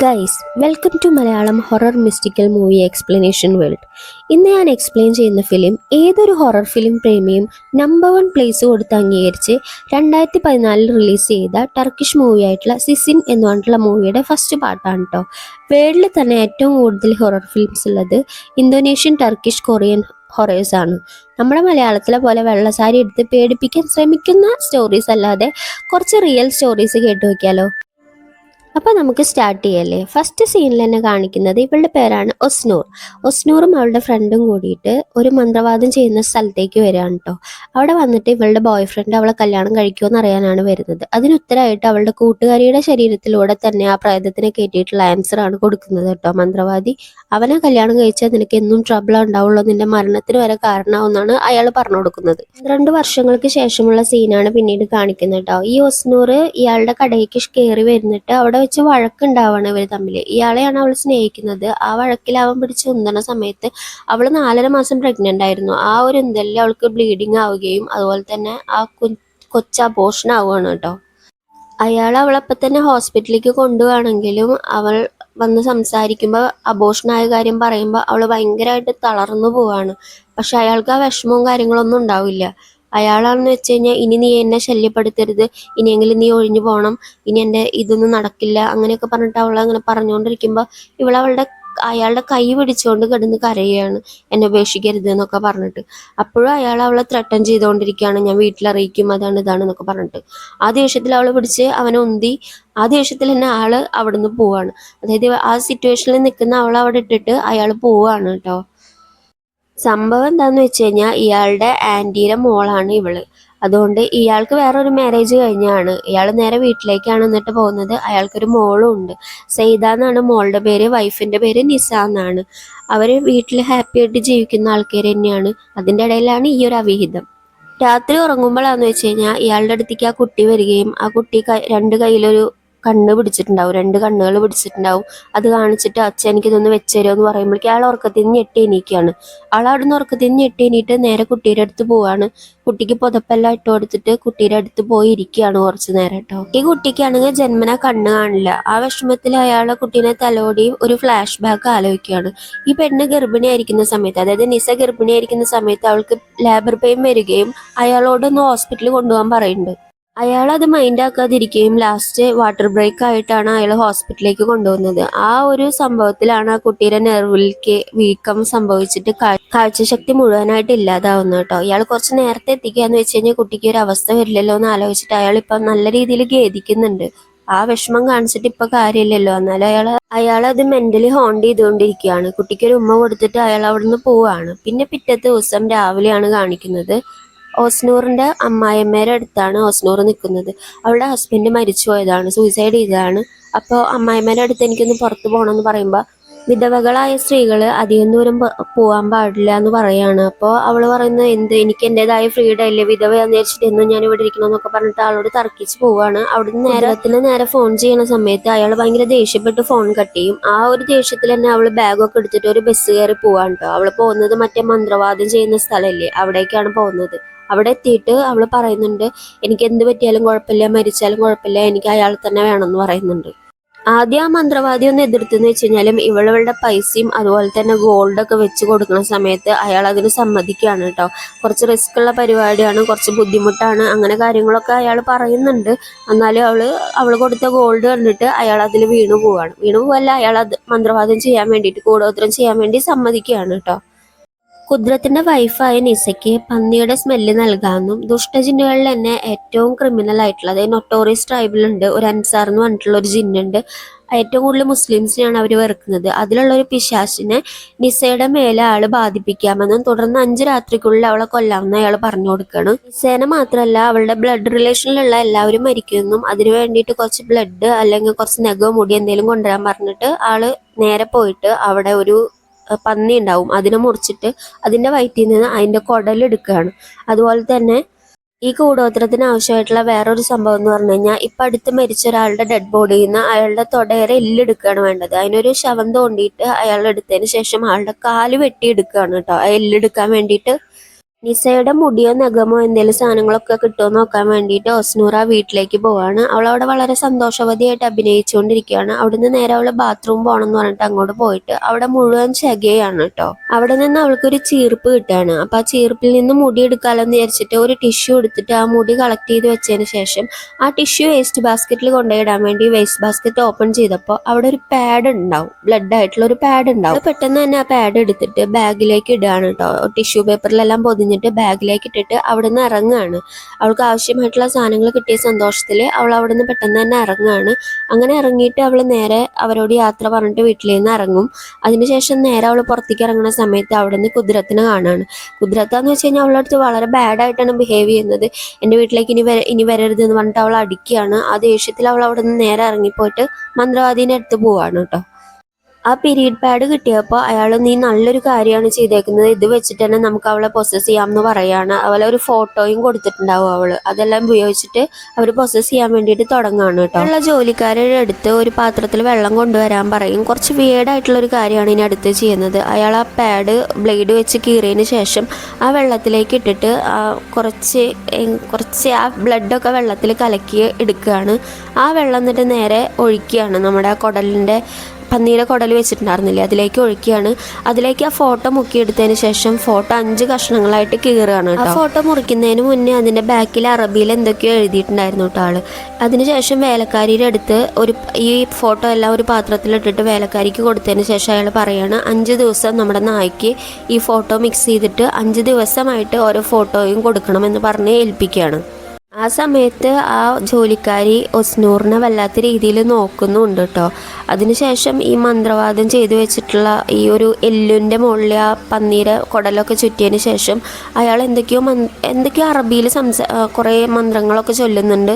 Guys welcome to Malayalam horror mystical movie explanation world ഇന്ന് ഞാൻ explain ചെയ്യുന്ന film ഏതൊരു ഹൊറർ ഫിലിം പ്രേമിയും നമ്പർ വൺ പ്ലേസ് കൊടുത്ത് അംഗീകരിച്ച് രണ്ടായിരത്തി പതിനാലിൽ റിലീസ് ചെയ്ത ടർക്കിഷ് മൂവിയായിട്ടുള്ള സിസിൻ എന്ന് പറഞ്ഞിട്ടുള്ള മൂവിയുടെ ഫസ്റ്റ് പാർട്ടാണ് കേട്ടോ വേൾഡിൽ തന്നെ ഏറ്റവും കൂടുതൽ ഹൊറർ ഫിലിംസ് ഉള്ളത് ഇന്തോനേഷ്യൻ ടർക്കിഷ് കൊറിയൻ ഹൊറേഴ്സ് ആണ്. നമ്മുടെ മലയാളത്തിലെ പോലെ വെള്ളസാരി എടുത്ത് പേടിപ്പിക്കാൻ ശ്രമിക്കുന്ന സ്റ്റോറീസ് അല്ലാതെ കുറച്ച് റിയൽ സ്റ്റോറീസ് കേട്ടു നോക്കിയാലോ? അപ്പോൾ നമുക്ക് സ്റ്റാർട്ട് ചെയ്യല്ലേ. ഫസ്റ്റ് സീനിൽ തന്നെ കാണിക്കുന്നത് ഇവളുടെ പേരാണ് ഒസ്നൂർ. ഒസ്നൂറും അവളുടെ ഫ്രണ്ടും കൂടിയിട്ട് ഒരു മന്ത്രവാദം ചെയ്യുന്ന സ്ഥലത്തേക്ക് വരികയാണ് കേട്ടോ അവിടെ വന്നിട്ട് ഇവളുടെ ബോയ് ഫ്രണ്ട് അവളെ കല്യാണം കഴിക്കുമെന്ന് അറിയാനാണ് വരുന്നത്. അതിനുത്തരമായിട്ട് അവളുടെ കൂട്ടുകാരിയുടെ ശരീരത്തിലൂടെ തന്നെ ആ പ്രേതത്തിനെ കയറ്റിയിട്ടുള്ള ആൻസർ ആണ് കൊടുക്കുന്നത് കേട്ടോ മന്ത്രവാദി. അവനെ കല്യാണം കഴിച്ചാൽ നിനക്ക് എന്നും ട്രബിൾ ഉണ്ടാവുള്ളൂ. നിന്റെ മരണത്തിന് വരെ കാരണമാവുന്നാണ് അയാൾ പറഞ്ഞു കൊടുക്കുന്നത്. പന്ത്രണ്ട് വർഷങ്ങൾക്ക് ശേഷമുള്ള സീനാണ് പിന്നീട് കാണിക്കുന്നത് കേട്ടോ ഈ ഒസ്നൂർ ഇയാളുടെ കടയിലേക്ക് കയറി വരുന്നിട്ട് അവിടെ വെച്ച് വഴക്കുണ്ടാവാണ് ഇവർ തമ്മിൽ ഇയാളെയാണ് അവൾ സ്നേഹിക്കുന്നത്. ആ വഴക്കിൽ അവൻ പിടിച്ച് ഉന്തണ സമയത്ത് അവൾ നാലര മാസം പ്രഗ്നന്റ് ആയിരുന്നു. ആ ഒരു ഉന്തലിൽ അവൾക്ക് ബ്ലീഡിങ് ആവുകയും അതുപോലെ തന്നെ ആ കു കൊച്ച് അബോഷൻ ആവുകയാണ് കേട്ടോ. അയാൾ അവളപ്പം തന്നെ ഹോസ്പിറ്റലിലേക്ക് കൊണ്ടുപോവാണെങ്കിലും അവൾ വന്ന് സംസാരിക്കുമ്പോൾ അബോഷനായ കാര്യം പറയുമ്പോൾ അവൾ ഭയങ്കരമായിട്ട് തളർന്നു പോവാണ്. പക്ഷെ അയാൾക്ക് ആ വിഷമവും കാര്യങ്ങളൊന്നും ഉണ്ടാവില്ല. അയാളാണെന്ന് വെച്ച് കഴിഞ്ഞാൽ ഇനി നീ എന്നെ ശല്യപ്പെടുത്തരുത്. ഇനിയെങ്കിലും നീ ഒഴിഞ്ഞു പോകണം ഇനി എന്റെ ഇതൊന്നും നടക്കില്ല. അങ്ങനെയൊക്കെ പറഞ്ഞിട്ട് അവൾ അങ്ങനെ പറഞ്ഞുകൊണ്ടിരിക്കുമ്പോൾ ഇവളവളുടെ അയാളുടെ കൈ പിടിച്ചുകൊണ്ട് കിടന്ന് കരയുകയാണ്. എന്നെ ഉപേക്ഷിക്കരുത് എന്നൊക്കെ പറഞ്ഞിട്ട്. അപ്പോഴും അയാൾ അവളെ ത്രട്ടൻ ചെയ്തുകൊണ്ടിരിക്കുകയാണ്. ഞാൻ വീട്ടിലറിയിക്കും അതാണ് ഇതാണ് എന്നൊക്കെ പറഞ്ഞിട്ട്. ആ ദേഷ്യത്തിൽ അവളെ പിടിച്ച് അവനെ ഉന്തി ആ ദേഷ്യത്തിൽ തന്നെ ആൾ അവിടുന്ന് പോവാണ്. അതായത് ആ സിറ്റുവേഷനിൽ നിൽക്കുന്ന അവളെ അവിടെ ഇട്ടിട്ട് അയാൾ പോവാണ് കേട്ടോ. സംഭവം എന്താന്ന് വെച്ച് കഴിഞ്ഞാൽ ഇയാളുടെ ആന്റിയുടെ മോളാണ് ഇവൾ. അതുകൊണ്ട് ഇയാൾക്ക് വേറെ ഒരു മാരേജ് കഴിഞ്ഞാണ്. ഇയാൾ നേരെ വീട്ടിലേക്കാണ് എന്നിട്ട് പോകുന്നത്. അയാൾക്കൊരു മോളും ഉണ്ട്. സെയ്ത എന്നാണ് മോളുടെ പേര് വൈഫിന്റെ പേര് നിസ എന്നാണ്. അവർ വീട്ടിൽ ഹാപ്പി ആയിട്ട് ജീവിക്കുന്ന ആൾക്കാർ തന്നെയാണ്. അതിന്റെ ഇടയിലാണ് ഈ ഒരു അവിഹിതം. രാത്രി ഉറങ്ങുമ്പോഴാന്ന് വെച്ച് കഴിഞ്ഞാൽ ഇയാളുടെ അടുത്തേക്ക് ആ കുട്ടി വരികയും ആ കുട്ടി രണ്ട് കയ്യിലൊരു കണ്ണ് പിടിച്ചിട്ടുണ്ടാവും. രണ്ട് കണ്ണുകൾ പിടിച്ചിട്ടുണ്ടാവും. അത് കാണിച്ചിട്ട് അച്ഛൻ എനിക്കിതൊന്ന് വെച്ചേരോ എന്ന് പറയുമ്പോഴേക്കും അയാൾ ഉറക്കത്തിൽ നിന്ന് ഞെട്ടി എണീക്കുകയാണ്. ആൾ നിന്ന് ഉറക്കത്തിൽ നിന്ന് ഞെട്ടി എണീറ്റ് നേരെ കുട്ടിയുടെ അടുത്ത് പോവാണ്. കുട്ടിക്ക് പുതപ്പെല്ലാം ഇട്ട് കൊടുത്തിട്ട് കുട്ടിയുടെ അടുത്ത് പോയി ഇരിക്കുകയാണ് കുറച്ചു നേരം കേട്ടോ. ഈ കുട്ടിക്കാണെങ്കിൽ ജന്മന കണ്ണ് കാണില്ല. ആ വിഷമത്തിൽ അയാളെ കുട്ടീനെ തലോടി ഒരു ഫ്ലാഷ് ബാക്ക് ആലോചിക്കുകയാണ്. ഈ പെണ്ണ് ഗർഭിണിയായിരിക്കുന്ന സമയത്ത് അതായത് നിസ ഗർഭിണിയായിരിക്കുന്ന സമയത്ത് അവൾക്ക് ലേബർ പെയിൻ വരികയും അയാളോടൊന്ന് ഹോസ്പിറ്റലിൽ കൊണ്ടുപോകാൻ പറയുന്നുണ്ട്. അയാൾ അത് മൈൻഡ് ആക്കാതിരിക്കുകയും ലാസ്റ്റ് വാട്ടർ ബ്രേക്ക് ആയിട്ടാണ് അയാൾ ഹോസ്പിറ്റലിലേക്ക് കൊണ്ടുപോകുന്നത് ആ ഒരു സംഭവത്തിലാണ് ആ കുട്ടിയുടെ നെർവിലേക്ക് വീക്കം സംഭവിച്ചിട്ട് കാഴ്ചശക്തി മുഴുവനായിട്ട് ഇല്ലാതാവുന്നത് കേട്ടോ. ഇയാൾ കുറച്ച് നേരത്തെ എത്തിക്കാന്ന് വെച്ച് കഴിഞ്ഞാൽ കുട്ടിക്ക് ഒരു അവസ്ഥ വരില്ലല്ലോ എന്ന് ആലോചിച്ചിട്ട് അയാൾ ഇപ്പം നല്ല രീതിയിൽ ഖേദിക്കുന്നുണ്ട്. ആ വിഷമം കാണിച്ചിട്ട് ഇപ്പൊ കാര്യമില്ലല്ലോ. എന്നാലും അയാൾ അയാൾ അത് മെന്റലി ഹോണ്ട് ചെയ്തുകൊണ്ടിരിക്കുകയാണ്. കുട്ടിക്ക് ഒരു ഉമ്മ കൊടുത്തിട്ട് അയാൾ അവിടുന്ന് പോവാണ്. പിന്നെ പിറ്റത്തെ ദിവസം രാവിലെയാണ് കാണിക്കുന്നത്. ഓസ്നൂറിന്റെ അമ്മായിയമ്മേരെ അടുത്താണ് ഓസ്നൂർ നിൽക്കുന്നത്. അവളുടെ ഹസ്ബൻഡ് മരിച്ചു പോയതാണ് സൂയിസൈഡ് ചെയ്തതാണ്. അപ്പോൾ അമ്മായിമ്മേരെ അടുത്ത് എനിക്കൊന്ന് പുറത്ത് പോകണമെന്ന് പറയുമ്പോൾ വിധവകളായ സ്ത്രീകൾ അധികം ദൂരം പോകാൻ പാടില്ല എന്ന് പറയാണ്. അപ്പോൾ അവൾ പറയുന്നത് എന്ത് എനിക്ക് എന്റെതായ ഫ്രീഡം ഇല്ലേ? വിധവയാന്ന് വിചാരിച്ചിട്ട് എന്നും ഞാൻ ഇവിടെ ഇരിക്കണം എന്നൊക്കെ പറഞ്ഞിട്ട് ആളോട് തർക്കിച്ച് പോവാണ്. അവിടുന്ന് നേരത്തിന് നേരെ ഫോൺ ചെയ്യുന്ന സമയത്ത് അയാൾ ഭയങ്കര ദേഷ്യപ്പെട്ട് ഫോൺ കട്ട് ചെയ്യും. ആ ഒരു ദേഷ്യത്തിൽ തന്നെ അവൾ ബാഗൊക്കെ എടുത്തിട്ട് ഒരു ബസ് കയറി പോവാണ് കേട്ടോ അവൾ പോകുന്നത് മറ്റേ മന്ത്രവാദം ചെയ്യുന്ന സ്ഥലമല്ലേ അവിടേക്കാണ് പോകുന്നത്. അവിടെ എത്തിയിട്ട് അവൾ പറയുന്നുണ്ട് എനിക്ക് എന്ത് പറ്റിയാലും കുഴപ്പമില്ല മരിച്ചാലും കുഴപ്പമില്ല എനിക്ക് അയാൾ തന്നെ വേണമെന്ന് പറയുന്നുണ്ട്. ആദ്യം ആ മന്ത്രവാദി ഒന്ന് എതിർത്തെന്ന് വെച്ച് കഴിഞ്ഞാലും ഇവളവളുടെ പൈസയും അതുപോലെ തന്നെ ഗോൾഡൊക്കെ വെച്ച് കൊടുക്കുന്ന സമയത്ത് അയാൾ അതിന് സമ്മതിക്കുകയാണ് കേട്ടോ. കുറച്ച് റിസ്ക് ഉള്ള പരിപാടിയാണ് കുറച്ച് ബുദ്ധിമുട്ടാണ് അങ്ങനെ കാര്യങ്ങളൊക്കെ അയാൾ പറയുന്നുണ്ട്. എന്നാലും അവൾ അവൾ കൊടുത്ത ഗോൾഡ് കണ്ടിട്ട് അയാൾ അതിൽ വീണു പോവാണ് വീണു പോവല്ല അയാൾ അത് മന്ത്രവാദം ചെയ്യാൻ വേണ്ടിയിട്ട് കൂടോത്രം ചെയ്യാൻ വേണ്ടി സമ്മതിക്കുകയാണ് കേട്ടോ. കുദ്രത്തിന്റെ വൈഫായ നിസയ്ക്ക് പന്നിയുടെ സ്മെല്ല് നൽകാമെന്നും ദുഷ്ടജിന്നുകളിൽ തന്നെ ഏറ്റവും ക്രിമിനൽ ആയിട്ടുള്ളത് നൊട്ടോറിയസ് ട്രൈബിലുണ്ട് ഒരു അൻസാർ എന്ന് പറഞ്ഞിട്ടുള്ള ഒരു ജിന്നുണ്ട് ഏറ്റവും കൂടുതൽ മുസ്ലിംസിനെയാണ് അവർ വെറുക്കുന്നത്. അതിലുള്ള ഒരു പിശാശിനെ നിസയുടെ മേലെ ആൾ ബാധിപ്പിക്കാമെന്നും തുടർന്ന് അഞ്ച് രാത്രിക്കുള്ളിൽ അവളെ കൊല്ലാമെന്ന് അയാൾ പറഞ്ഞു കൊടുക്കുകയാണ് നിസേനെ മാത്രമല്ല അവളുടെ ബ്ലഡ് റിലേഷനിലുള്ള എല്ലാവരും മരിക്കുമെന്നും അതിനു വേണ്ടിയിട്ട് കുറച്ച് ബ്ലഡ് അല്ലെങ്കിൽ കുറച്ച് നഖോ മുടി എന്തെങ്കിലും കൊണ്ടുവരാൻ പറഞ്ഞിട്ട് ആൾ നേരെ പോയിട്ട് അവിടെ ഒരു പന്നി ഉണ്ടാവും. അതിനെ മുറിച്ചിട്ട് അതിന്റെ വയറ്റിൽ നിന്ന് അതിന്റെ കുടലെടുക്കുകയാണ് അതുപോലെ തന്നെ ഈ കൂടോത്രത്തിന് ആവശ്യമായിട്ടുള്ള വേറൊരു സംഭവം എന്ന് പറഞ്ഞു കഴിഞ്ഞാൽ ഇപ്പം അടുത്ത് മരിച്ച ഒരാളുടെ ഡെഡ് ബോഡിയിൽ നിന്ന് അയാളുടെ തൊടയേറെ എല്ലെടുക്കുകയാണ് വേണ്ടത്. അതിനൊരു ശവം തോണ്ടിയിട്ട് അയാൾ എടുത്തതിന് ശേഷം ആളുടെ കാൽ വെട്ടിയെടുക്കുകയാണ് കേട്ടോ. ആ എല്ലെടുക്കാൻ വേണ്ടിയിട്ട് നിസയുടെ മുടിയോ നഖമോ എന്തെങ്കിലും സാധനങ്ങളൊക്കെ കിട്ടുമോ നോക്കാൻ വേണ്ടിയിട്ട് ഒസ്നൂറ വീട്ടിലേക്ക് പോവാണ്. അവൾ അവിടെ വളരെ സന്തോഷവതിയായിട്ട് അഭിനയിച്ചുകൊണ്ടിരിക്കുകയാണ്. അവിടുന്ന് നേരെ അവൾ ബാത്റൂം പോകണം എന്ന് പറഞ്ഞിട്ട് അങ്ങോട്ട് പോയിട്ട് അവിടെ മുഴുവൻ ചകയാണ് കേട്ടോ. അവിടെ നിന്ന് അവൾക്ക് ഒരു ചീർപ്പ് കിട്ടുകയാണ്. അപ്പൊ ആ ചീർപ്പിൽ നിന്ന് മുടി എടുക്കാമെന്ന് വിചാരിച്ചിട്ട് ഒരു ടിഷ്യൂ എടുത്തിട്ട് ആ മുടി കളക്ട് ചെയ്ത് വെച്ചതിന് ശേഷം ആ ടിഷ്യൂ വേസ്റ്റ് ബാസ്ക്കറ്റിൽ കൊണ്ടുപോയിടാൻ വേണ്ടി വേസ്റ്റ് ബാസ്ക്കറ്റ് ഓപ്പൺ ചെയ്തപ്പോൾ അവിടെ ഒരു പാഡ് ഉണ്ടാവും. ബ്ലഡ് ആയിട്ടുള്ള ഒരു പാഡ് ഉണ്ടാവും. പെട്ടെന്ന് തന്നെ ആ പാഡ് എടുത്തിട്ട് ബാഗിലേക്ക് ഇടുകയാണ് കേട്ടോ. ടിഷ്യൂ പേപ്പറിലെല്ലാം പൊതിഞ്ഞിട്ട് ബാഗിലേക്ക് ഇട്ടിട്ട് അവിടെ നിന്ന് ഇറങ്ങുകയാണ് അവൾക്ക് ആവശ്യമായിട്ടുള്ള സാധനങ്ങൾ കിട്ടിയ സന്തോഷത്തിൽ അവൾ അവിടെ നിന്ന് പെട്ടെന്ന് തന്നെ ഇറങ്ങുകയാണ് അങ്ങനെ ഇറങ്ങിയിട്ട് അവൾ നേരെ അവരോട് യാത്ര പറഞ്ഞിട്ട് വീട്ടിൽ നിന്ന് ഇറങ്ങും. അതിനുശേഷം നേരെ അവൾ പുറത്തേക്ക് ഇറങ്ങുന്ന സമയത്ത് അവിടെ നിന്ന് കുതിരത്തിനെ കാണാണ്. കുതിരത്താന്ന് വെച്ച് കഴിഞ്ഞാൽ അവളുടെ അടുത്ത് വളരെ ബാഡായിട്ടാണ് ബിഹേവ് ചെയ്യുന്നത്. എന്റെ വീട്ടിലേക്ക് ഇനി വര ഇനി വരരുത് എന്ന് പറഞ്ഞിട്ട് അവൾ അടിക്കുകയാണ്. ആ ദേഷ്യത്തിൽ അവൾ അവിടെ നിന്ന് നേരെ ഇറങ്ങിപ്പോയിട്ട് മന്ത്രവാദീന്റെ അടുത്ത് പോവാണ് കേട്ടോ. ആ പീരീഡ് പാഡ് കിട്ടിയപ്പോൾ അയാൾ നീ നല്ലൊരു കാര്യമാണ് ചെയ്തേക്കുന്നത്. ഇത് വെച്ചിട്ട് തന്നെ നമുക്ക് അവളെ പൊസസ് ചെയ്യാമെന്ന് പറയാണ്. അവളെ ഒരു ഫോട്ടോയും കൊടുത്തിട്ടുണ്ടാവും അവൾ. അതെല്ലാം ഉപയോഗിച്ചിട്ട് അവർ പൊസസ് ചെയ്യാൻ വേണ്ടിയിട്ട് തുടങ്ങുകയാണ് കേട്ടോ. ഉള്ള ജോലിക്കാരുടെ അടുത്ത് ഒരു പാത്രത്തിൽ വെള്ളം കൊണ്ടുവരാൻ പറയും. കുറച്ച് വിയേഡായിട്ടുള്ള ഒരു കാര്യമാണ് ഇനി അടുത്ത് ചെയ്യുന്നത്. അയാൾ ആ പാഡ് ബ്ലേഡ് വെച്ച് കീറിയതിന് ശേഷം ആ വെള്ളത്തിലേക്ക് ഇട്ടിട്ട് ആ കുറച്ച് കുറച്ച് ആ ബ്ലഡൊക്കെ വെള്ളത്തിൽ കലക്കി എടുക്കുകയാണ്. ആ വെള്ളം എന്നിട്ട് നേരെ ഒഴിക്കുകയാണ്. നമ്മുടെ ആ കുടലിന്റെ പന്നീരെ കുടൽ വെച്ചിട്ടുണ്ടായിരുന്നില്ലേ? അതിലേക്ക് ഒഴിക്കുകയാണ് അതിലേക്ക് ആ ഫോട്ടോ മുക്കിയെടുത്തതിന് ശേഷം ഫോട്ടോ അഞ്ച് കഷ്ണങ്ങളായിട്ട് കീറുകയാണ് ആ ഫോട്ടോ മുറിക്കുന്നതിന് മുന്നേ അതിന്റെ ബാക്കിൽ അറബിയിൽ എന്തൊക്കെയോ എഴുതിയിട്ടുണ്ടായിരുന്നു കേട്ടോ ആൾ. അതിനുശേഷം വേലക്കാരിയുടെ അടുത്ത് ഒരു ഈ ഫോട്ടോ എല്ലാം ഒരു പാത്രത്തിലിട്ടിട്ട് വേലക്കാരിക്ക് കൊടുത്തതിന് ശേഷം അയാൾ പറയാണ് അഞ്ച് ദിവസം നമ്മുടെ നായ്ക്ക് ഈ ഫോട്ടോ മിക്സ് ചെയ്തിട്ട് അഞ്ച് ദിവസമായിട്ട് ഓരോ ഫോട്ടോയും കൊടുക്കണമെന്ന് പറഞ്ഞ് ഏൽപ്പിക്കുകയാണ്. ആ സമയത്ത് ആ ജോലിക്കാരി ഒസ്നൂറിനെ വല്ലാത്ത രീതിയിൽ നോക്കുന്നുണ്ട് കേട്ടോ അതിനുശേഷം ഈ മന്ത്രവാദം ചെയ്തു വെച്ചിട്ടുള്ള ഈ ഒരു എല്ലിന്റെ മുകളിൽ ആ പന്നീരെ കുടലൊക്കെ ചുറ്റിയതിന് ശേഷം അയാൾ എന്തൊക്കെയോ മന് എന്തൊക്കെയോ അറബിയിൽ സംസാ കുറേ മന്ത്രങ്ങളൊക്കെ ചൊല്ലുന്നുണ്ട്.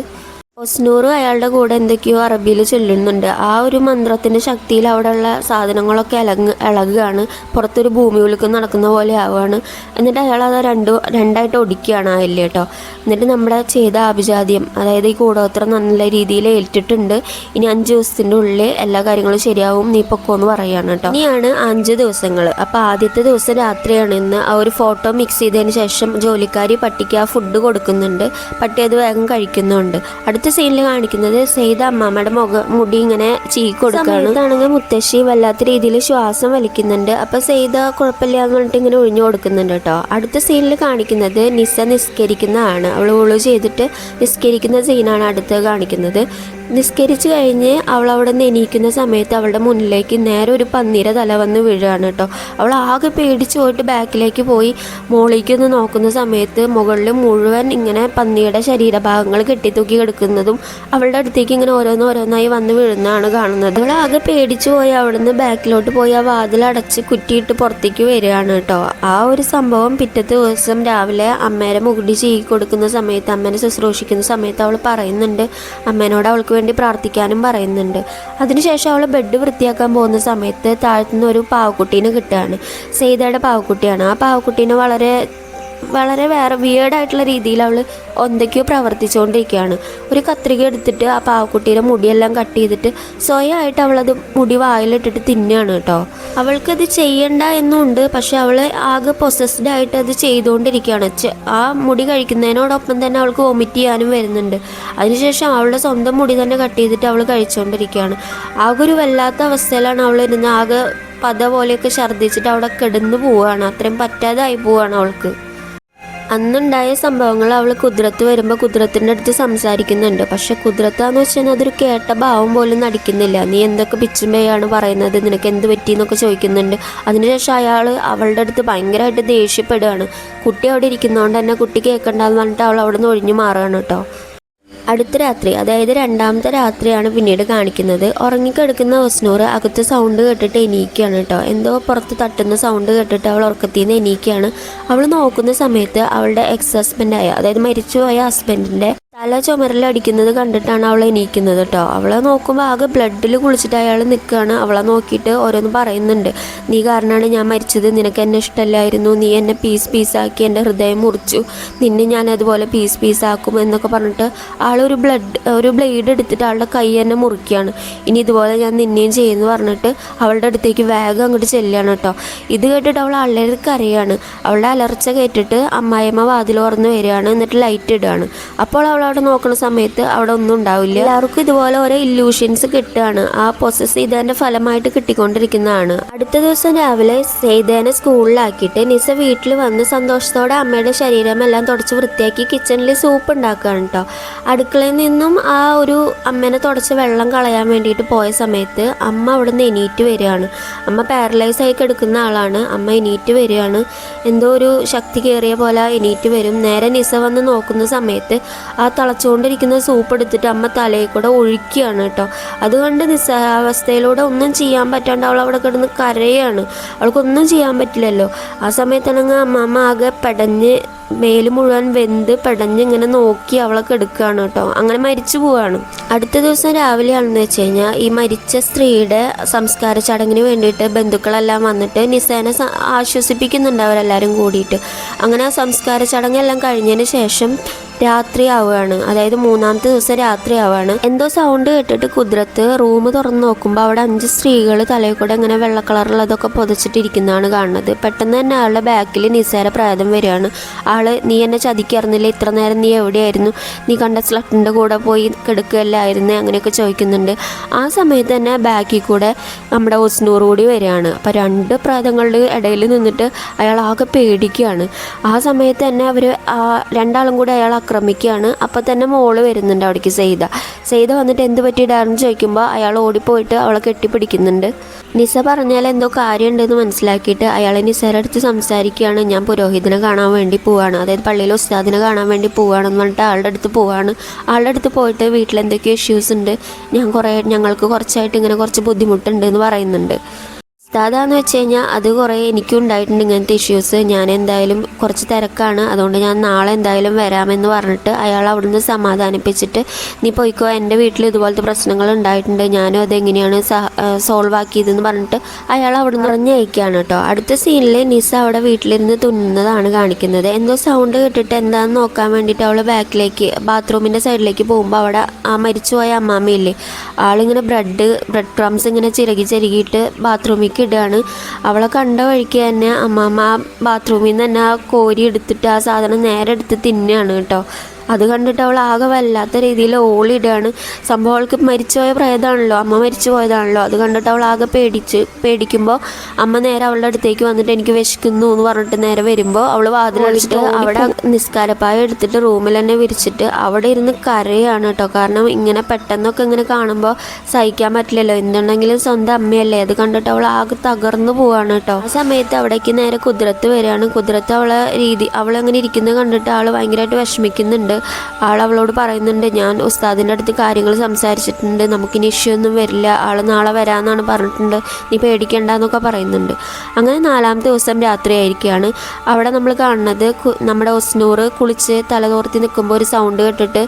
ഒസ്നൂർ അയാളുടെ കൂടെ എന്തൊക്കെയോ അറബിയിൽ ചൊല്ലുന്നുണ്ട്. ആ ഒരു മന്ത്രത്തിന്റെ ശക്തിയിൽ അവിടെയുള്ള സാധനങ്ങളൊക്കെ ഇളങ്ങ് ഇളകുകയാണ് പുറത്തൊരു ഭൂമി ഉലുക്കം നടക്കുന്ന പോലെ ആവുകയാണ്. എന്നിട്ട് അയാൾ അത് രണ്ടു രണ്ടായിട്ട് ഒടിക്കുകയാണ് ആ കേട്ടോ. എന്നിട്ട് നമ്മുടെ ചെയ്ത ആഭിജാത്യം അതായത് ഈ കൂടോത്രം നല്ല രീതിയിൽ ഏറ്റിട്ടുണ്ട് ഇനി അഞ്ച് ദിവസത്തിന്റെ ഉള്ളിൽ എല്ലാ കാര്യങ്ങളും ശരിയാവും നീ പൊക്കോ എന്ന് പറയുകയാണ് കേട്ടോ. ഇനിയാണ് അഞ്ച് ദിവസങ്ങൾ. അപ്പോൾ ആദ്യത്തെ ദിവസം രാത്രിയാണ് ഇന്ന്. ആ ഒരു ഫോട്ടോ മിക്സ് ചെയ്തതിന് ശേഷം ജോലിക്കാരി പട്ടിക്ക് ആ ഫുഡ് കൊടുക്കുന്നുണ്ട്. പട്ടി അത് വേഗം കഴിക്കുന്നുണ്ട്. അടുത്ത സീനിൽ കാണിക്കുന്നത് സെയ്ത് അമ്മാമ്മയുടെ മുഖ മുടി ഇങ്ങനെ ചീക്കൊടുക്കുകയാണ് ഇതാണെങ്കിൽ മുത്തശ്ശി വല്ലാത്ത രീതിയിൽ ശ്വാസം വലിക്കുന്നുണ്ട്. അപ്പൊ സെയ്ത കുഴപ്പമില്ല എന്ന് പറഞ്ഞിട്ട് ഇങ്ങനെ ഒഴിഞ്ഞു കൊടുക്കുന്നുണ്ട് കേട്ടോ. അടുത്ത സീനിൽ കാണിക്കുന്നത് നിസ നിസ്കരിക്കുന്നതാണ്. അവൾ ഉള്ളു ചെയ്തിട്ട് നിസ്കരിക്കുന്ന സീനാണ് അടുത്ത് കാണിക്കുന്നത്. നിസ്കരിച്ച് കഴിഞ്ഞ് അവൾ അവിടെ നിന്ന് എണീക്കുന്ന സമയത്ത് അവളുടെ മുന്നിലേക്ക് നേരെ ഒരു പന്നീര തല വന്ന് വീഴുകയാണ് കേട്ടോ. അവൾ ആകെ പേടിച്ച് പോയിട്ട് ബാക്കിലേക്ക് പോയി. മോളിലേക്ക് ഒന്ന് നോക്കുന്ന സമയത്ത് മുകളിൽ മുഴുവൻ ഇങ്ങനെ പന്നിയുടെ ശരീരഭാഗങ്ങൾ കെട്ടിത്തൂക്കി കിടക്കുന്നതും അവളുടെ അടുത്തേക്ക് ഇങ്ങനെ ഓരോന്ന് ഓരോന്നായി വന്ന് വീഴുന്നതാണ് കാണുന്നത്. അവൾ ആകെ പേടിച്ചു പോയി അവിടുന്ന് ബാക്കിലോട്ട് പോയി ആ വാതിൽ അടച്ച് കുറ്റിയിട്ട് പുറത്തേക്ക് വരികയാണ് കേട്ടോ. ആ ഒരു സംഭവം പിറ്റത്തെ ദിവസം രാവിലെ അമ്മേരെ മുകുടി ചെയ്യിക്കൊടുക്കുന്ന കൊടുക്കുന്ന സമയത്ത് അമ്മേനെ ശുശ്രൂഷിക്കുന്ന സമയത്ത് അവൾ പറയുന്നുണ്ട് അമ്മേനോട് അവൾക്ക് വേണ്ടി പ്രാർത്ഥിക്കാനും പറയുന്നുണ്ട്. അതിനുശേഷം അവൾ ബെഡ് വൃത്തിയാക്കാൻ പോകുന്ന സമയത്ത് താഴ്ത്തുനിന്ന് ഒരു പാവക്കുട്ടീനെ കിട്ടുകയാണ്. സെയ്തയുടെ പാവക്കുട്ടിയാണ്. ആ പാവക്കുട്ടീനെ വളരെ വളരെ വേറെ വിയേഡായിട്ടുള്ള രീതിയിൽ അവൾ എന്തൊക്കെയോ പ്രവർത്തിച്ചുകൊണ്ടിരിക്കുകയാണ് ഒരു കത്രിക എടുത്തിട്ട് ആ പാവക്കുട്ടിയുടെ മുടിയെല്ലാം കട്ട് ചെയ്തിട്ട് സ്വയമായിട്ട് അവളത് മുടി വായിലിട്ടിട്ട് തിന്നുകയാണ് കേട്ടോ. അവൾക്കത് ചെയ്യണ്ട എന്നുണ്ട് പക്ഷെ അവൾ ആകെ പൊസസ്ഡ് ആയിട്ട് അത് ചെയ്തുകൊണ്ടിരിക്കുകയാണ്. ആ മുടി കഴിക്കുന്നതിനോടൊപ്പം തന്നെ അവൾക്ക് വൊമിറ്റ് ചെയ്യാനും വരുന്നുണ്ട്. അതിനുശേഷം അവളുടെ സ്വന്തം മുടി തന്നെ കട്ട് ചെയ്തിട്ട് അവൾ കഴിച്ചുകൊണ്ടിരിക്കുകയാണ് ആകെ ഒരു വല്ലാത്ത അവസ്ഥയിലാണ് അവൾ ഇരുന്ന് ആകെ പത പോലെയൊക്കെ ഛർദ്ദിച്ചിട്ട് അവിടെ കിടന്നു പോവുകയാണ്. അത്രയും പറ്റാതായി പോവുകയാണ് അവൾക്ക്. അന്നുണ്ടായ സംഭവങ്ങൾ അവൾ കുതിരത്ത് വരുമ്പോൾ കുതിരത്തിന്റെ അടുത്ത് സംസാരിക്കുന്നുണ്ട്. പക്ഷെ കുതിരത്താന്ന് വെച്ചാൽ അതൊരു കേട്ട ഭാവം പോലും നടിക്കുന്നില്ല. നീ എന്തൊക്കെ പിച്ചുമ്പയാണ് പേയാണ് പറയുന്നത്? നിനക്ക് എന്ത് പറ്റി? എന്നൊക്കെ ചോദിക്കുന്നുണ്ട്. അതിനുശേഷം അയാൾ അവളുടെ അടുത്ത് ഭയങ്കരമായിട്ട് ദേഷ്യപ്പെടുകയാണ് കുട്ടി അവിടെ ഇരിക്കുന്നതുകൊണ്ട് തന്നെ കുട്ടി കേൾക്കണ്ടെന്ന് പറഞ്ഞിട്ട് അവൾ അവിടെ നിന്ന് ഒഴിഞ്ഞു മാറുകയാണ് കേട്ടോ. അടുത്ത രാത്രി അതായത് രണ്ടാമത്തെ രാത്രിയാണ് പിന്നീട് കാണിക്കുന്നത്. ഉറങ്ങിക്കിടക്കുന്ന ഒസ്നൂർ അകത്ത് സൗണ്ട് കേട്ടിട്ട് എണീക്കുകയാണ് കേട്ടോ. എന്തോ പുറത്ത് തട്ടുന്ന സൗണ്ട് കേട്ടിട്ട് അവൾ ഉറക്കത്തിൽ നിന്ന് എണീക്കുകയാണ് അവൾ നോക്കുന്ന സമയത്ത് അവളുടെ എക്സ് ഹസ്ബൻഡായ അതായത് മരിച്ചുപോയ ഹസ്ബൻഡിന്റെ തല ചുമരിലടിക്കുന്നത് കണ്ടിട്ടാണ് അവൾ എണീക്കുന്നത് കേട്ടോ അവളെ നോക്കുമ്പോൾ ആകെ ബ്ലഡിൽ കുളിച്ചിട്ട് അയാൾ നിൽക്കുകയാണ് അവളെ നോക്കിയിട്ട് ഓരോന്ന് പറയുന്നുണ്ട്. നീ കാരണമാണ് ഞാൻ മരിച്ചത്. നിനക്ക് എന്നെ ഇഷ്ടമല്ലായിരുന്നു നീ എന്നെ പീസ് പീസാക്കി എന്റെ ഹൃദയം മുറിച്ചു. നിന്നെ ഞാൻ അതുപോലെ പീസ് പീസാക്കും എന്നൊക്കെ പറഞ്ഞിട്ട് ആളൊരു ബ്ലഡ് ഒരു ബ്ലേഡ് എടുത്തിട്ട് ആളുടെ കൈ എന്നെ മുറിക്കുകയാണ്. ഇനി ഇതുപോലെ ഞാൻ നിന്നെയും ചെയ്യുമെന്ന് പറഞ്ഞിട്ട് അവളുടെ അടുത്തേക്ക് വേഗം അങ്ങോട്ട് ചെല്ലുകയാണ് കേട്ടോ ഇത് കേട്ടിട്ട് അവൾ ആളുടെ കരയാണ്. അവളുടെ അലർച്ച കേട്ടിട്ട് അമ്മായിയമ്മ വാതിൽ തുറന്ന് വരികയാണ്. എന്നിട്ട് ലൈറ്റ് ഇടുകയാണ്. അപ്പോൾ അവൾ അവിടെ നോക്കുന്ന സമയത്ത് അവിടെ ഒന്നും ഉണ്ടാവില്ല. എല്ലാവർക്കും ഇതുപോലെ ഓരോ ഇല്യൂഷൻസ് കിട്ടുകയാണ്. ആ പ്രൊസസ് ചെയ്തതിന്റെ ഫലമായിട്ട് കിട്ടിക്കൊണ്ടിരിക്കുന്നതാണ്. അടുത്ത ദിവസം രാവിലെ സെയ്തേനെ സ്കൂളിലാക്കിയിട്ട് നിസ വീട്ടിൽ വന്ന് സന്തോഷത്തോടെ അമ്മയുടെ ശരീരമെല്ലാം തുടച്ച് വൃത്തിയാക്കി കിച്ചണിൽ സൂപ്പ് ഉണ്ടാക്കുകയാണ് കേട്ടോ അടുക്കളയിൽ നിന്നും ആ ഒരു അമ്മേനെ തുടച്ച് വെള്ളം കളയാൻ വേണ്ടിയിട്ട് പോയ സമയത്ത് അമ്മ അവിടെ നിന്ന് എണീറ്റ് വരികയാണ്. അമ്മ പാരലൈസ് ആയി കിടക്കുന്ന ആളാണ്. അമ്മ എണീറ്റ് വരികയാണ്. എന്തോ ഒരു ശക്തി കയറിയ പോലെ എണീറ്റ് വരും. നേരെ നിസ വന്ന് നോക്കുന്ന സമയത്ത് ആ തിളച്ചുകൊണ്ടിരിക്കുന്ന സൂപ്പ് എടുത്തിട്ട് അമ്മ തലയിൽ കൂടെ ഒഴിക്കുകയാണ് കേട്ടോ. അതുകൊണ്ട് നിസ്സഹാവസ്ഥയിലൂടെ ഒന്നും ചെയ്യാൻ പറ്റാണ്ട് അവൾ അവിടെ കിടന്ന് കരയാണ്. അവൾക്കൊന്നും ചെയ്യാൻ പറ്റില്ലല്ലോ. ആ സമയത്താണെങ്കിൽ അമ്മമ്മ ആകെ പെടഞ്ഞ് മേൽ മുഴുവൻ വെന്ത് പെടഞ്ഞ് ഇങ്ങനെ നോക്കി അവളെ കെടുക്കുകയാണ് കേട്ടോ. അങ്ങനെ മരിച്ചു പോവാണ് അടുത്ത ദിവസം രാവിലെയാണെന്ന് വെച്ച് കഴിഞ്ഞാൽ ഈ മരിച്ച സ്ത്രീയുടെ സംസ്കാര ചടങ്ങിന് വേണ്ടിയിട്ട് ബന്ധുക്കളെല്ലാം വന്നിട്ട് നിസേനെ ആശ്വസിപ്പിക്കുന്നുണ്ട് അവരെല്ലാവരും കൂടിയിട്ട്. അങ്ങനെ ആ സംസ്കാര ചടങ്ങെല്ലാം കഴിഞ്ഞതിന് ശേഷം രാത്രി ആവുകയാണ് അതായത് മൂന്നാമത്തെ ദിവസം രാത്രി ആവുകയാണ് എന്തോ സൗണ്ട് കേട്ടിട്ട് കുതിരത്ത് റൂം തുറന്ന് നോക്കുമ്പോൾ അവിടെ അഞ്ച് സ്ത്രീകൾ തലയിൽ കൂടെ ഇങ്ങനെ വെള്ള കളറുള്ളതൊക്കെ പൊതിച്ചിട്ടിരിക്കുന്നതാണ് കാണുന്നത്. പെട്ടെന്ന് തന്നെ ആളുടെ ബാക്കിൽ നിസ്സാര പ്രേതം വരികയാണ്. ആൾ നീ എന്നെ ചതിക്കാറുന്നില്ല ഇത്ര നേരം നീ എവിടെയായിരുന്നു? നീ കണ്ട സ്ലട്ടിന്റെ കൂടെ പോയി കിടക്കുകയല്ലായിരുന്നു? അങ്ങനെയൊക്കെ ചോദിക്കുന്നുണ്ട്. ആ സമയത്ത് തന്നെ ബാക്കിൽ കൂടെ നമ്മുടെ ഒസ്നൂർ കൂടി വരികയാണ്. അപ്പോൾ രണ്ട് പ്രേതങ്ങളുടെ ഇടയിൽ നിന്നിട്ട് അയാൾ ആകെ പേടിക്കുകയാണ്. ആ സമയത്ത് തന്നെ അവർ രണ്ടാളും കൂടെ അയാൾ ആക്രമിക്കുകയാണ് അപ്പോൾ തന്നെ മോൾ വരുന്നുണ്ട് അവിടേക്ക് സെയ്ത. സെയ്ത വന്നിട്ട് എന്ത് പറ്റിയിടാന്ന് ചോദിക്കുമ്പോൾ അയാൾ ഓടിപ്പോയിട്ട് അവളെ കെട്ടിപ്പിടിക്കുന്നുണ്ട്. നിസ പറഞ്ഞാൽ എന്തോ കാര്യമുണ്ടെന്ന് മനസ്സിലാക്കിയിട്ട് അയാൾ അടുത്ത് സംസാരിക്കുകയാണ്. ഞാൻ പുരോഹിതനെ കാണാൻ വേണ്ടി പോവാണ്. അതായത് പള്ളിയിലെ ഉസ്താദിനെ കാണാൻ വേണ്ടി പോവാണെന്ന് പറഞ്ഞിട്ട് ആളുടെ അടുത്ത് പോവാണ്. ആളുടെ അടുത്ത് പോയിട്ട് വീട്ടിൽ എന്തൊക്കെയോ ഇഷ്യൂസ് ഉണ്ട്. ഞാൻ കുറേ ഞങ്ങൾക്ക് കുറച്ചായിട്ട് ഇങ്ങനെ കുറച്ച് ബുദ്ധിമുട്ടുണ്ട് എന്ന് പറയുന്നുണ്ട്. ഉസ്താദാന്ന് വെച്ച് കഴിഞ്ഞാൽ അത് കുറേ എനിക്കും ഉണ്ടായിട്ടുണ്ട് ഇങ്ങനത്തെ ഇഷ്യൂസ് ഞാൻ എന്തായാലും കുറച്ച് തിരക്കാണ്. അതുകൊണ്ട് ഞാൻ നാളെ എന്തായാലും വരാമെന്ന് പറഞ്ഞിട്ട് അയാൾ അവിടുന്ന് സമാധാനിപ്പിച്ചിട്ട് നീ പോയിക്കോ. എന്റെ വീട്ടിൽ ഇതുപോലത്തെ പ്രശ്നങ്ങൾ ഉണ്ടായിട്ടുണ്ട്. ഞാനും അതെങ്ങനെയാണ് സോൾവ് ആക്കിയതെന്ന് പറഞ്ഞിട്ട് അയാൾ അവിടുന്ന് പറഞ്ഞ് അയക്കുകയാണ് കേട്ടോ. അടുത്ത സീനിൽ നിസ അവിടെ വീട്ടിലിരുന്ന് തുന്നുന്നതാണ് കാണിക്കുന്നത്. എന്തോ സൗണ്ട് കേട്ടിട്ട് എന്താണെന്ന് നോക്കാൻ വേണ്ടിയിട്ട് അവൾ ബാക്കിലേക്ക് ബാത്റൂമിന്റെ സൈഡിലേക്ക് പോകുമ്പോൾ അവിടെ ആ മരിച്ചുപോയ അമ്മാമ്മയില്ലേ ആളിങ്ങനെ ബ്രെഡ് ബ്രെഡ് ക്രംസ് ഇങ്ങനെ ചിരകി ചിരകിയിട്ട് ബാത്റൂമിലേക്ക് ഇടുകയാണ് അവളെ കണ്ട വഴിക്ക് തന്നെ അമ്മാമ്മ ബാത്റൂമിൽ നിന്ന് തന്നെ ആ കോരി എടുത്തിട്ട് ആ സാധനം നേരെ എടുത്ത് തിന്നുകയാണ് കേട്ടോ. അത് കണ്ടിട്ട് അവൾ ആകെ വല്ലാത്ത രീതിയിൽ ഓളിയിടുകയാണ്. സംഭവം അവൾക്ക് മരിച്ചുപോയ പ്രേതാണല്ലോ അമ്മ മരിച്ചു പോയതാണല്ലോ അത് കണ്ടിട്ട് അവൾ ആകെ പേടിച്ച് പേടിക്കുമ്പോൾ അമ്മ നേരെ അവളുടെ അടുത്തേക്ക് വന്നിട്ട് എനിക്ക് വിശക്കുന്നു എന്ന് പറഞ്ഞിട്ട് നേരെ വരുമ്പോൾ അവൾ വാതിലടിച്ചിട്ട് അവിടെ നിസ്കാരപ്പായ എടുത്തിട്ട് റൂമിൽ തന്നെ വിരിച്ചിട്ട് അവിടെ ഇരുന്ന് കരയാണ് കേട്ടോ. കാരണം ഇങ്ങനെ പെട്ടെന്നൊക്കെ ഇങ്ങനെ കാണുമ്പോൾ സഹിക്കാൻ പറ്റില്ലല്ലോ. എന്തുണ്ടെങ്കിലും സ്വന്തം അമ്മയല്ലേ. അത് കണ്ടിട്ട് അവൾ ആകെ തകർന്നു പോവാണ് കേട്ടോ. ആ സമയത്ത് അവിടേക്ക് നേരെ കുതിരത്ത് വരികയാണ്. കുതിരത്ത് അവളെ രീതി അവളങ്ങനെ ഇരിക്കുന്നത് കണ്ടിട്ട് ആൾ ഭയങ്കരമായിട്ട് വിഷമിക്കുന്നുണ്ട്. ആൾ അവളോട് പറയുന്നുണ്ട് ഞാൻ ഉസ്താദിന്റെ അടുത്ത് കാര്യങ്ങൾ സംസാരിച്ചിട്ടുണ്ട് നമുക്കിനി ഇഷ്യൂ ഒന്നും വരില്ല ആൾ നാളെ വരാമെന്നാണ് പറഞ്ഞിട്ടുണ്ട് നീ പേടിക്കേണ്ട എന്നൊക്കെ പറയുന്നുണ്ട്. അങ്ങനെ നാലാമത്തെ ദിവസം രാത്രി ആയിരിക്കുകയാണ് അവിടെ നമ്മൾ കാണുന്നത് നമ്മുടെ ഒസ്നൂർ കുളിച്ച് തലതോർത്തി നിൽക്കുമ്പോൾ ഒരു സൗണ്ട് കേട്ടിട്ട്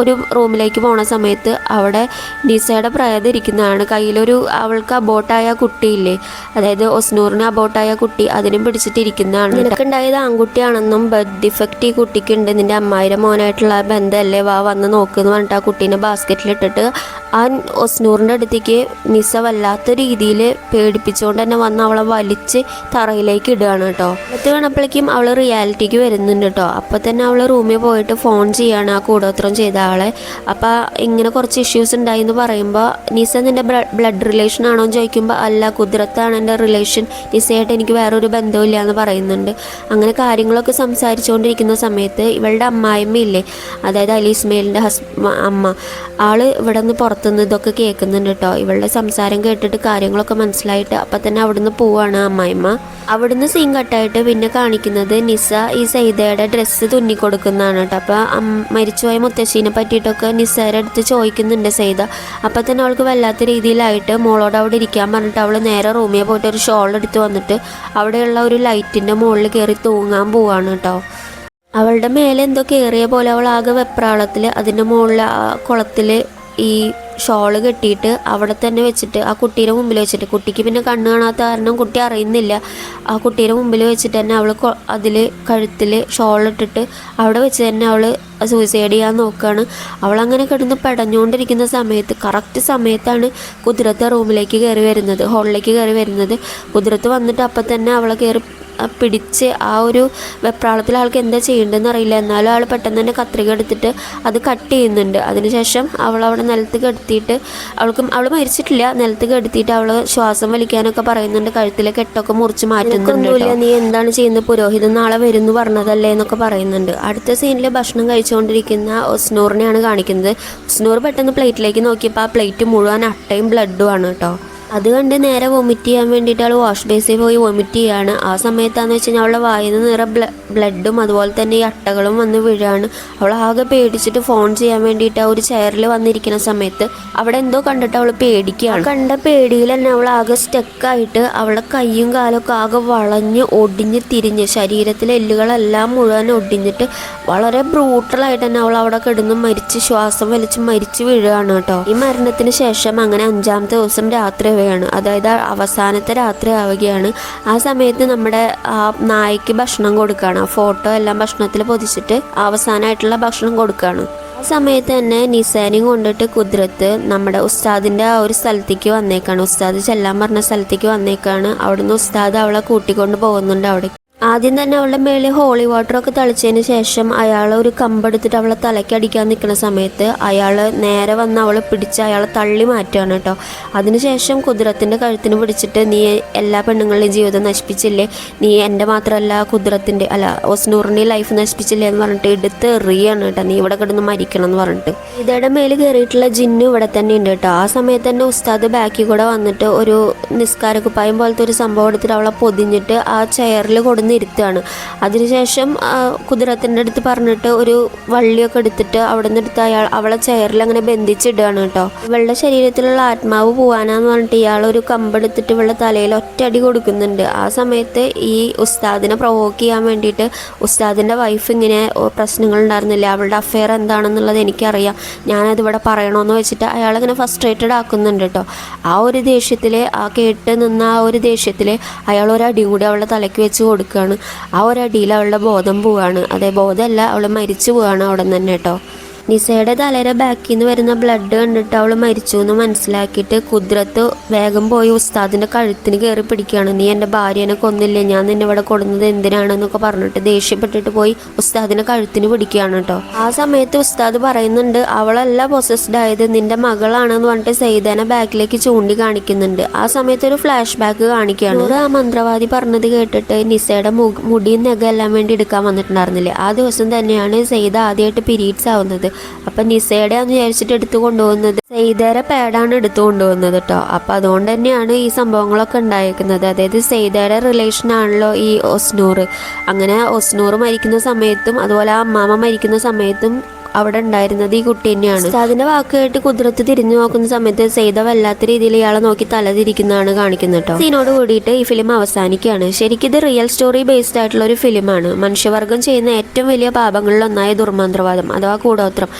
ഒരു റൂമിലേക്ക് പോണ സമയത്ത് അവിടെ നിസയുടെ പ്രയത് ഇരിക്കുന്നതാണ് കയ്യിലൊരു അവൾക്ക് അബോട്ടായ കുട്ടിയില്ലേ അതായത് ഒസ്നൂറിന് അബോട്ടായ കുട്ടി അതിനും പിടിച്ചിട്ടിരിക്കുന്നതാണ്. നിനക്കുണ്ടായത് ആൺകുട്ടിയാണെന്നും ബർത്ത് ഡിഫക്റ്റ് ഈ കുട്ടിക്കുണ്ട്. നിന്റെ അമ്മായിരം മോനായിട്ടുള്ള ബന്ധമല്ലേ? വാ വന്ന് നോക്കുന്ന് പറഞ്ഞിട്ട് ആ കുട്ടീനെ ബാസ്ക്കറ്റിലിട്ടിട്ട് ആ ഒസ്നൂറിന്റെ അടുത്തേക്ക് നിസ വല്ലാത്ത രീതിയിൽ പേടിപ്പിച്ചുകൊണ്ട് തന്നെ വന്ന് അവളെ വലിച്ച് തറയിലേക്ക് ഇടുകയാണ് കേട്ടോ. അടുത്ത് കാണപ്പോഴേക്കും അവൾ റിയാലിറ്റിക്ക് വരുന്നുണ്ട് കേട്ടോ. അപ്പോൾ തന്നെ അവൾ റൂമിൽ പോയിട്ട് ഫോൺ ചെയ്യാണ് ആ കൂടോത്രം ചെയ്ത ആളെ. അപ്പോൾ ഇങ്ങനെ കുറച്ച് ഇഷ്യൂസ് ഉണ്ടായി എന്ന് പറയുമ്പോൾ നിസ നിന്റെ ബ്ലഡ് റിലേഷൻ ആണോ എന്ന് ചോദിക്കുമ്പോൾ അല്ല കുതിരത്താണ് എന്റെ റിലേഷൻ നിസയായിട്ട് എനിക്ക് വേറൊരു ബന്ധമില്ല എന്ന് പറയുന്നുണ്ട്. അങ്ങനെ കാര്യങ്ങളൊക്കെ സംസാരിച്ചുകൊണ്ടിരിക്കുന്ന സമയത്ത് ഇവളുടെ അമ്മായിമ്മയില്ലേ അതായത് അലി ഇസ്മയിലിന്റെ ഹസ് അമ്മ ആൾ ഇവിടെ നിന്ന് പുറത്തുനിന്ന് ഇതൊക്കെ കേൾക്കുന്നുണ്ട് കേട്ടോ ഇവളുടെ സംസാരം കേട്ടിട്ട് കാര്യങ്ങളൊക്കെ മനസ്സിലായിട്ട് അപ്പം തന്നെ അവിടുന്ന് പോവാണ് അമ്മായിമ്മ. അവിടുന്ന് സീൻ കട്ടായിട്ട് പിന്നെ കാണിക്കുന്നത് നിസ ഈ സൈദയുടെ ഡ്രസ്സ് തുന്നി കൊടുക്കുന്നതാണ് കേട്ടോ അപ്പോൾ മരിച്ചുപോയ മുത്തശ്ശീനെ പറ്റിയിട്ടൊക്കെ നിസയുടെ അടുത്ത് ചോദിക്കുന്നുണ്ട് സൈദ അപ്പം തന്നെ അവൾക്ക് വല്ലാത്ത രീതിയിലായിട്ട് മോളോട് അവിടെ ഇരിക്കാൻ പറഞ്ഞിട്ട് അവൾ നേരെ റൂമിൽ പോയിട്ട് ഒരു ഷോൾ എടുത്ത് വന്നിട്ട് അവിടെയുള്ള ഒരു ലൈറ്റിന്റെ മുകളിൽ കയറി തൂങ്ങാൻ പോവാണ് കേട്ടോ അവളുടെ മേലെ എന്തോ കയറിയ പോലെ അവൾ ആകെ വെപ്രാളത്തിൽ അതിന്റെ മുകളിൽ ആ കുളത്തിൽ ഈ ഷോൾ കെട്ടിയിട്ട് അവിടെ തന്നെ വെച്ചിട്ട് ആ കുട്ടീന്റെ മുമ്പിൽ വെച്ചിട്ട്. കുട്ടിക്ക് പിന്നെ കണ്ണ് കാണാത്ത കാരണം കുട്ടി അറിയുന്നില്ല. ആ കുട്ടീന്റെ മുമ്പിൽ വെച്ചിട്ട് തന്നെ അവൾ അതിൽ കഴുത്തിൽ ഷോൾ ഇട്ടിട്ട് അവിടെ വെച്ച് തന്നെ അവൾ സൂയിസൈഡ് ചെയ്യാൻ നോക്കുകയാണ് അങ്ങനെ കിടന്ന് പെടഞ്ഞുകൊണ്ടിരിക്കുന്ന സമയത്ത് കറക്റ്റ് സമയത്താണ് കുതിരത്തെ റൂമിലേക്ക് കയറി വരുന്നത് ഹോളിലേക്ക് കയറി വരുന്നത്. കുതിരത്ത് വന്നിട്ട് അപ്പം തന്നെ അവളെ കയറി പിടിച്ച് ആ ഒരു വെപ്രാളത്തിൽ ആൾക്ക് എന്താ ചെയ്യേണ്ടതെന്ന് അറിയില്ല. എന്നാലും ആൾ പെട്ടെന്ന് തന്നെ കത്രിക എടുത്തിട്ട് അത് കട്ട് ചെയ്യുന്നുണ്ട്. അതിനുശേഷം അവൾ അവിടെ നിലത്ത് കെടുത്തിയിട്ട് അവൾക്ക് അവൾ മരിച്ചിട്ടില്ല. നിലത്ത് കെടുത്തിയിട്ട് അവൾ ശ്വാസം വലിക്കാനൊക്കെ പറയുന്നുണ്ട്. കഴുത്തിലെ കെട്ടൊക്കെ മുറിച്ച് മാറ്റുന്നുണ്ട് നീ എന്താണ് ചെയ്യുന്നത്? പുരോഹിതൻ നാളെ വരുന്നു പറഞ്ഞതല്ലേ എന്നൊക്കെ പറയുന്നുണ്ട്. അടുത്ത സീനിൽ ഭക്ഷണം കഴിച്ചുകൊണ്ടിരിക്കുന്ന ഒസ്നൂറിനെയാണ് കാണിക്കുന്നത്. ഒസ്നൂർ പെട്ടെന്ന് പ്ലേറ്റിലേക്ക് നോക്കിയപ്പോൾ ആ പ്ലേറ്റ് മുഴുവൻ അട്ടയും ബ്ലഡും ആണ് കേട്ടോ. അത് കണ്ട് നേരെ വൊമിറ്റ് ചെയ്യാൻ വേണ്ടിയിട്ട് അവൾ വാഷ് ബേസിൽ പോയി വൊമിറ്റ് ചെയ്യാണ്. ആ സമയത്താന്ന് വെച്ച് കഴിഞ്ഞാൽ അവളുടെ വായിൽ നിന്ന് നിറ ബ്ലഡും അതുപോലെ തന്നെ ഈ അട്ടകളും വന്ന് വീഴാണ്. അവൾ ആകെ പേടിച്ചിട്ട് ഫോൺ ചെയ്യാൻ വേണ്ടിയിട്ട് ആ ഒരു ചെയറിൽ വന്നിരിക്കുന്ന സമയത്ത് അവിടെ എന്തോ കണ്ടിട്ട് അവൾ പേടിക്കുകയാണ് കണ്ട പേടിയിൽ തന്നെ അവൾ ആകെ സ്റ്റക്കായിട്ട് അവളുടെ കൈയും കാലൊക്കെ ആകെ വളഞ്ഞ് ഒടിഞ്ഞ് തിരിഞ്ഞ് ശരീരത്തിലെ എല്ലുകളെല്ലാം മുഴുവൻ ഒടിഞ്ഞിട്ട് വളരെ ബ്രൂട്ടലായിട്ട് തന്നെ അവൾ അവിടെ കിടന്ന് മരിച്ച് ശ്വാസം വലിച്ച് മരിച്ച് വീഴുകയാണ് കേട്ടോ. ഈ മരണത്തിന് ശേഷം അങ്ങനെ അഞ്ചാമത്തെ ദിവസം രാത്രി ആവുകയാണ്. അതായത് അവസാനത്തെ രാത്രി ആവുകയാണ്. ആ സമയത്ത് നമ്മുടെ ആ നായ്ക്ക് ഭക്ഷണം കൊടുക്കുകയാണ്. ഫോട്ടോ എല്ലാം ഭക്ഷണത്തിൽ പൊതിച്ചിട്ട് അവസാനമായിട്ടുള്ള ഭക്ഷണം കൊടുക്കുകയാണ്. ആ സമയത്ത് തന്നെ നിസാനിയും കൊണ്ടിട്ട് കുതിരത്ത് നമ്മുടെ ഉസ്താദിന്റെ ആ ഒരു സ്ഥലത്തേക്ക് വന്നേക്കാണ്. ഉസ്താദ് ചെല്ലാൻ പറഞ്ഞ സ്ഥലത്തേക്ക് വന്നേക്കാണ്. അവിടുന്ന് ഉസ്താദ് അവളെ കൂട്ടിക്കൊണ്ട് പോകുന്നുണ്ട് അവിടെ. ആദ്യം തന്നെ അവളുടെ മേളിൽ ഹോളി വാട്ടറൊക്കെ തളിച്ചതിന് ശേഷം അയാൾ ഒരു കമ്പെടുത്തിട്ട് അവളെ തലയ്ക്കടിക്കാൻ നിൽക്കുന്ന സമയത്ത് അയാൾ നേരെ വന്ന് അവളെ പിടിച്ച് അയാളെ തള്ളി മാറ്റുകയാണ് കേട്ടോ. അതിനുശേഷം കുതിരത്തിന്റെ കഴുത്തിന് പിടിച്ചിട്ട് നീ എല്ലാ പെണ്ണുങ്ങളുടെയും ജീവിതം നശിപ്പിച്ചില്ലേ? നീ എന്റെ മാത്രമല്ല കുതിരത്തിന്റെ അല്ല ഒസ്നൂറിന്റെ ലൈഫ് നശിപ്പിച്ചില്ലേ? എന്ന് പറഞ്ഞിട്ട് എടുത്ത് എറിയാണ് കേട്ടോ. നീ ഇവിടെ കിടന്ന് മരിക്കണം എന്ന് പറഞ്ഞിട്ട്. ഇതയുടെ മേൽ കയറിയിട്ടുള്ള ജിന്നു ഇവിടെ തന്നെ ഉണ്ട് കേട്ടോ. ആ സമയത്ത് തന്നെ ഉസ്താദ് ബാക്കിൽ കൂടെ വന്നിട്ട് ഒരു നിസ്കാര കുപ്പായം പോലത്തെ ഒരു സംഭവം എടുത്തിട്ട് അവളെ പൊതിഞ്ഞിട്ട് ആ ചെയറിൽ കൊടുന്ന് ഇരുത്തുകയാണ് അതിനുശേഷം കുതിരത്തിന്റെ അടുത്ത് പറഞ്ഞിട്ട് ഒരു വള്ളിയൊക്കെ എടുത്തിട്ട് അവിടെ നിന്ന് എടുത്ത് അയാൾ അവളെ ചെയറിൽ അങ്ങനെ ബന്ധിച്ചിടുകയാണ് കേട്ടോ. ഇവളുടെ ശരീരത്തിലുള്ള ആത്മാവ് പോവാനാന്ന് പറഞ്ഞിട്ട് ഇയാൾ ഒരു കമ്പെടുത്തിട്ട് ഇവളുടെ തലയിൽ ഒറ്റയടി കൊടുക്കുന്നുണ്ട്. ആ സമയത്ത് ഈ ഉസ്താദിനെ പ്രൊവോക്ക് ചെയ്യാൻ വേണ്ടിയിട്ട് ഉസ്താദിന്റെ വൈഫ് ഇങ്ങനെ പ്രശ്നങ്ങൾ ഉണ്ടായിരുന്നില്ല? അവളുടെ അഫെയർ എന്താണെന്നുള്ളത് എനിക്കറിയാം. ഞാനത് ഇവിടെ പറയണമെന്ന് വെച്ചിട്ട് അയാളിങ്ങനെ ഫസ്ട്രേറ്റഡ് ആക്കുന്നുണ്ട് കേട്ടോ. ആ ഒരു ദേഷ്യത്തിൽ ആ കേട്ട് നിന്ന ആ ഒരു ദേഷ്യത്തിൽ അയാൾ ഒരു അടി കൂടി അവളുടെ തലയ്ക്ക് വെച്ച് കൊടുക്കുകയാണ് ആ ഒരടിയിൽ അവളുടെ ബോധം പോവാണ്. അതെ ബോധമല്ല അവൾ മരിച്ചു പോവാണ് അവിടെ നിന്ന് തന്നെ കേട്ടോ. നിസയുടെ തലയുടെ ബാക്കിൽ നിന്ന് വരുന്ന ബ്ലഡ് കണ്ടിട്ട് അവൾ മരിച്ചു എന്ന് മനസ്സിലാക്കിയിട്ട് കുതിരത്ത് വേഗം പോയി ഉസ്താദിന്റെ കഴുത്തിന് കയറി പിടിക്കുകയാണ്. നീ എന്റെ ഭാര്യനെ കൊന്നില്ലേ? ഞാൻ നിന്നെ ഇവിടെ കൊടുന്നത് എന്തിനാണെന്നൊക്കെ പറഞ്ഞിട്ട് ദേഷ്യപ്പെട്ടിട്ട് പോയി ഉസ്താദിന്റെ കഴുത്തിന് പിടിക്കുകയാണ് കേട്ടോ ആ സമയത്ത് ഉസ്താദ് പറയുന്നുണ്ട് അവളല്ല പൊസസ്ഡ് ആയത് നിന്റെ മകളാണെന്ന് പറഞ്ഞിട്ട് സെയ്തനെ ബാക്കിലേക്ക് ചൂണ്ടി കാണിക്കുന്നുണ്ട് ആ സമയത്ത് ഒരു ഫ്ലാഷ് ബാക്ക് കാണിക്കുകയാണ്. ആ മന്ത്രവാദി പറഞ്ഞത് കേട്ടിട്ട് നിസയുടെ മുടി മുടിയും നഖം എല്ലാം വേണ്ടി എടുക്കാൻ വന്നിട്ടുണ്ടായിരുന്നില്ലേ? ആ ദിവസം തന്നെയാണ് സെയ്ത ആദ്യമായിട്ട് പീരീഡ്സ് ആവുന്നത്. അപ്പൊ നിസയുടെ എന്ന് വിചാരിച്ചിട്ട് എടുത്തു കൊണ്ടുപോകുന്നത് സെയ്തയുടെ പേടാണ് എടുത്തു കൊണ്ടുപോകുന്നത് കേട്ടോ അപ്പം അതുകൊണ്ട് തന്നെയാണ് ഈ സംഭവങ്ങളൊക്കെ ഉണ്ടായിരിക്കുന്നത് അതായത് സെയ്തയുടെ റിലേഷൻ ആണല്ലോ ഈ ഒസ്നൂർ അങ്ങനെ ഒസ്നൂർ മരിക്കുന്ന സമയത്തും അതുപോലെ ആ അമ്മാമ മരിക്കുന്ന സമയത്തും അവിടെ ഉണ്ടായിരുന്നത് ഈ കുട്ടി തന്നെയാണ്. അതിന്റെ വാക്കുകേട്ട് കുതിരത്ത് തിരിഞ്ഞു നോക്കുന്ന സമയത്ത് സെയ്ത വല്ലാത്ത രീതിയിൽ ഇയാളെ നോക്കി തലതിരിക്കുന്നതാണ് കാണിക്കുന്നത് കേട്ടോ സീനോട് കൂടിയിട്ട് ഈ ഫിലിം അവസാനിക്കുകയാണ്. ശരിക്കും ഇത് റിയൽ സ്റ്റോറി ബേസ്ഡ് ആയിട്ടുള്ള ഒരു ഫിലിമാണ് മനുഷ്യവർഗം ചെയ്യുന്ന ഏറ്റവും വലിയ പാപങ്ങളിൽ ഒന്നായ ദുർമന്ത്രവാദം അഥവാ കൂടോത്രം.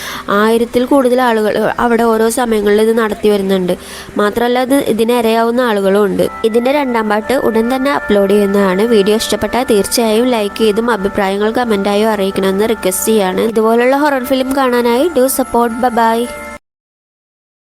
ആയിരത്തിൽ കൂടുതൽ ആളുകൾ അവിടെ ഓരോ സമയങ്ങളിൽ ഇത് നടത്തി വരുന്നുണ്ട്. മാത്രമല്ല ഇത് ഇതിനിരയാവുന്ന ആളുകളും ഉണ്ട്. ഇതിന്റെ രണ്ടാം പാട്ട് ഉടൻ തന്നെ അപ്ലോഡ് ചെയ്യുന്നതാണ്. വീഡിയോ ഇഷ്ടപ്പെട്ടാൽ തീർച്ചയായും ലൈക്ക് ചെയ്തും അഭിപ്രായങ്ങൾ കമന്റായോ അറിയിക്കണമെന്ന് റിക്വസ്റ്റ് ചെയ്യാണ്. ഇതുപോലുള്ള ഹൊറർ ഫിലിം കാണാനായി ഡു സപ്പോർട്ട്. ബൈ